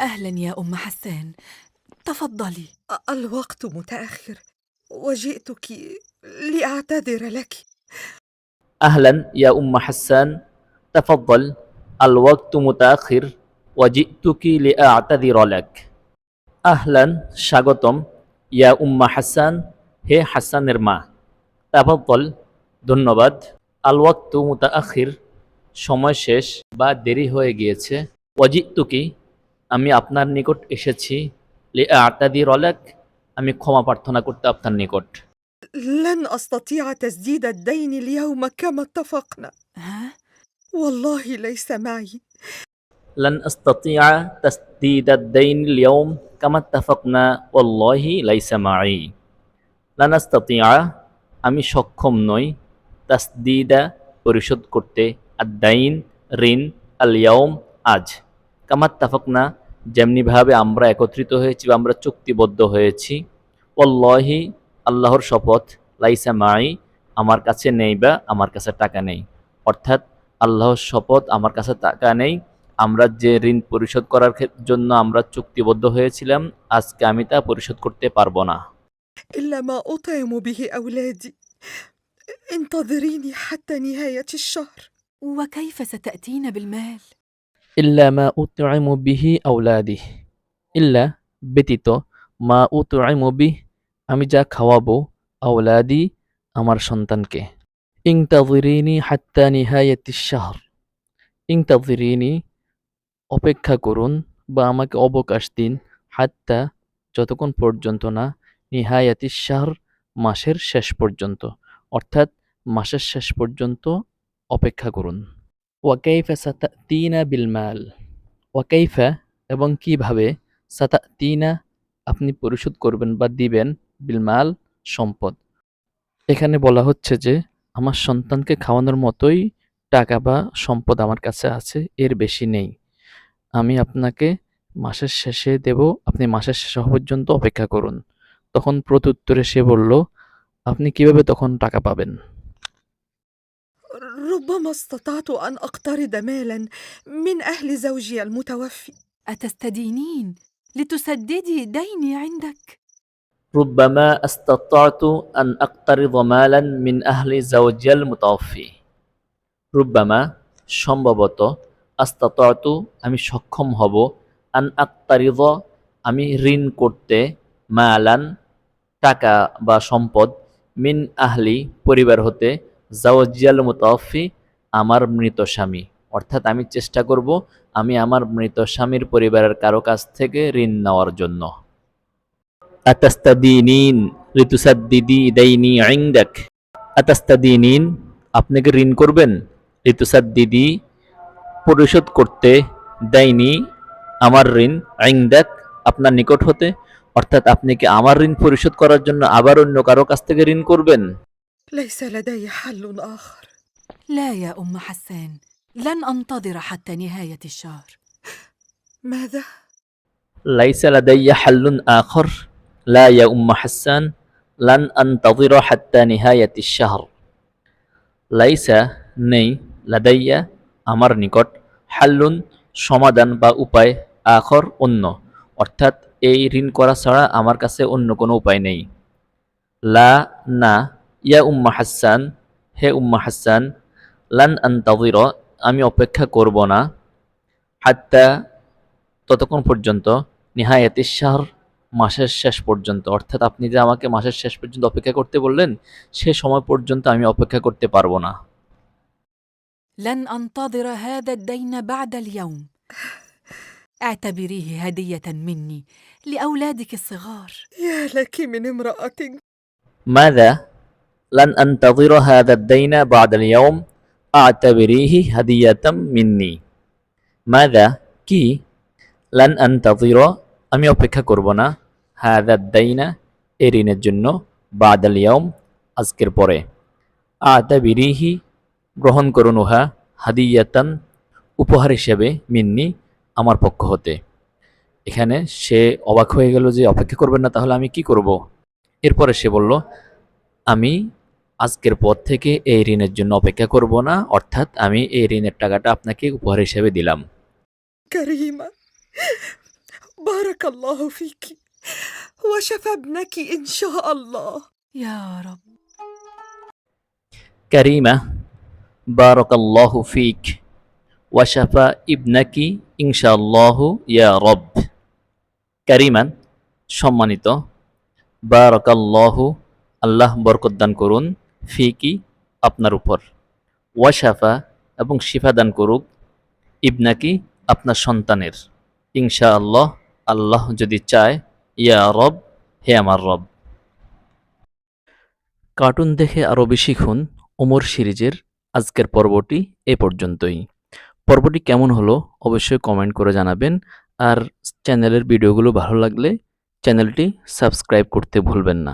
أهلا يا أم حسان تفضلي الوقت متأخر وجئتك لأعتذر لك أهلا يا أم حسان تفضل الوقت متأخر وجئتك لأعتذر لك أهلا স্বাগতম ইয়া উম্মা হাসান হে হাসানের মা তাফাদ্দল ধন্যবাদ আল ওয়াক্তু মুতাআখির সময় শেষ বা দেরি হয়ে গিয়েছে ওয়াজিতুকি আমি আপনার নিকট এসেছি লি আতাদি রলাক আমি ক্ষমা প্রার্থনা করতে আপনার নিকট لن أستطيع تسديد الدين اليوم كما اتفقنا ها؟ والله ليس معي لن أستطيع تسديد الدين اليوم كما اتفقنا والله ليس معي لن أستطيع আমি সক্ষম নই তাসদিদা পরিশোধ করতে আদাইন ঋণ আলিয়াউম আজ কামাত তাফাকনা যেমনিভাবে আমরা একত্রিত হয়েছি বা আমরা চুক্তিবদ্ধ হয়েছি ওল্লাহি আল্লাহর শপথ লাইসা মাই আমার কাছে নেই বা আমার কাছে টাকা নেই অর্থাৎ আল্লাহর শপথ আমার কাছে টাকা নেই আমরা যে ঋণ পরিশোধ করার ক্ষেত- জন্য আমরা চুক্তিবদ্ধ হয়েছিলাম আজকে আমি তা পরিশোধ করতে পারবো না إلا ما أطعم به أولادي انتظريني حتى نهاية الشهر وكيف ستأتين بالمال؟ ইল্লা মা উতআইমু বিহি আওলাদি ইল্লা ব্যতীত মা উতআইমু বিহ আমি যা খাওয়াবো আউলাদি আমার সন্তানকে। ইংতাযিরিনি হাত্তা নিহায়াতিশ শাহর। ইংতাযিরিনি অপেক্ষা করুন বা আমাকে অবকাশ দিন হাত্তা যতক্ষণ পর্যন্ত না নিহায়াতিশ শাহর মাসের শেষ পর্যন্ত। অর্থাৎ মাসের শেষ পর্যন্ত অপেক্ষা করুন। ওয়াকাইফা সাতাতিনা বিলমাল ওয়াকাইফা এবং কীভাবে সাতাতিনা আপনি পরিশোধ করবেন বা দিবেন বিলমাল সম্পদ। এখানে বলা হচ্ছে যে, আমার সন্তানকে খাওয়ানোর মতোই টাকা বা সম্পদ আমার কাছে আছে, এর বেশি নেই। আমি আপনাকে মাসের শেষে দেব, আপনি মাসের শেষ হওয়া পর্যন্ত অপেক্ষা করুন। তখন প্রত্যুত্তরে সে বলল, আপনি কীভাবে তখন টাকা পাবেন? ربما استطعت أن أقترض مالا من أهل زوجي المتوفي أتستدينين لتسددي ديني عندك؟ ربما استطعت أن أقترض مالا من أهل زوجي المتوفي ربما সম্ভবত আস্তাতু আমি সক্ষম হব আন আক্তারিদ আমি ঋণ করতে মালান টাকা বা সম্পদ মিন আহলি পরিবার হতে জাওজিয়াল মুতাফি আমার মৃত স্বামী। অর্থাৎ আমি চেষ্টা করব আমি আমার মৃত স্বামীর পরিবারের কারও কাছ থেকে ঋণ নেওয়ার জন্য। আপনি কি ঋণ করবেন? ঋতুসাদ্দিদি পরিশোধ করতে দেয়নি আমার ঋণ আইন্দাক আপনার নিকট হতে। অর্থাৎ আপনি কি আমার ঋণ পরিশোধ করার জন্য আবার অন্য কারও কাছ থেকে ঋণ করবেন? ليس لدي حل آخر لا يا أم حسان لن أنتظر حتى نهاية الشهر ماذا؟ লাইসা লাদাইয়া হাল্লুন আখর লা ইয়া উম্মা হাসান লান আনতাযিরা হাত্তা নিহায়াতিশ শাহর লাইসা নেই লাদাইয়া আমার নিকট হাল্লুন সমাধান বা উপায় আখর অন্য অর্থাৎ এই ঋণ করা ছাড়া আমার কাছে অন্য কোনো উপায় নেই লা না ইয়া উম্মা হাসান হে উম্মা হাসান লান আনতাযির আমি অপেক্ষা করব না হাত্তা ততক্ষণ পর্যন্ত নিহায়াতিস শাহর মাসের শেষ পর্যন্ত অর্থাৎ আপনি যে আমাকে মাসের শেষ পর্যন্ত অপেক্ষা করতে বললেন সে সময় পর্যন্ত আমি অপেক্ষা করতে পারবো না لن أنتظر هذا الدين بعد اليوم اعتبريه هدية مني لأولادك الصغار يا لك من امرأة ماذا لن أنتظر هذا الدين بعد اليوم أعتبريه هدية مني ماذا কি লান আন্তাজির আমি অপেক্ষা করব না হাদা দাইনা এ ঋণের জন্য বাদাল ইয়াউম আজকের পরে আতা বিরিহি গ্রহণ করুন উহা হাদিয়াতান উপহার হিসেবে মিন্নি আমার পক্ষ হতে এখানে সে অবাক হয়ে গেল যে অপেক্ষা করবেন না তাহলে আমি কি করব এরপরে সে বলল আমি আজকের পর থেকে এই ঋণের জন্য অপেক্ষা করব না অর্থাৎ আমি এই ঋণের টাকাটা আপনাকে উপহার হিসেবে দিলাম كريمة بارك الله فيك وشفى ابنك إن شاء الله يا رب কারিমা বারাকাল্লাহু ফিক ওয়াশাফা ইবনাকি ইনশাআল্লাহু ইয়া রব কারিমান সম্মানিত বারাকাল্লাহু আল্লাহ বরকত দান করুন ফিকি আপনার উপর। ওয়াশাফা এবং শিফা দান করুক, ইবনাকি আপনার সন্তানের। ইনশাআল্লাহ আল্লাহ যদি চায়, ইয়া রব, হে আমার রব। কার্টুন দেখে আরও বেশি খুন ওমর সিরিজের আজকের পর্বটি এ পর্যন্তই। পর্বটি কেমন হলো অবশ্যই কমেন্ট করে জানাবেন। আর চ্যানেলের ভিডিওগুলো ভালো লাগলে চ্যানেলটি সাবস্ক্রাইব করতে ভুলবেন না।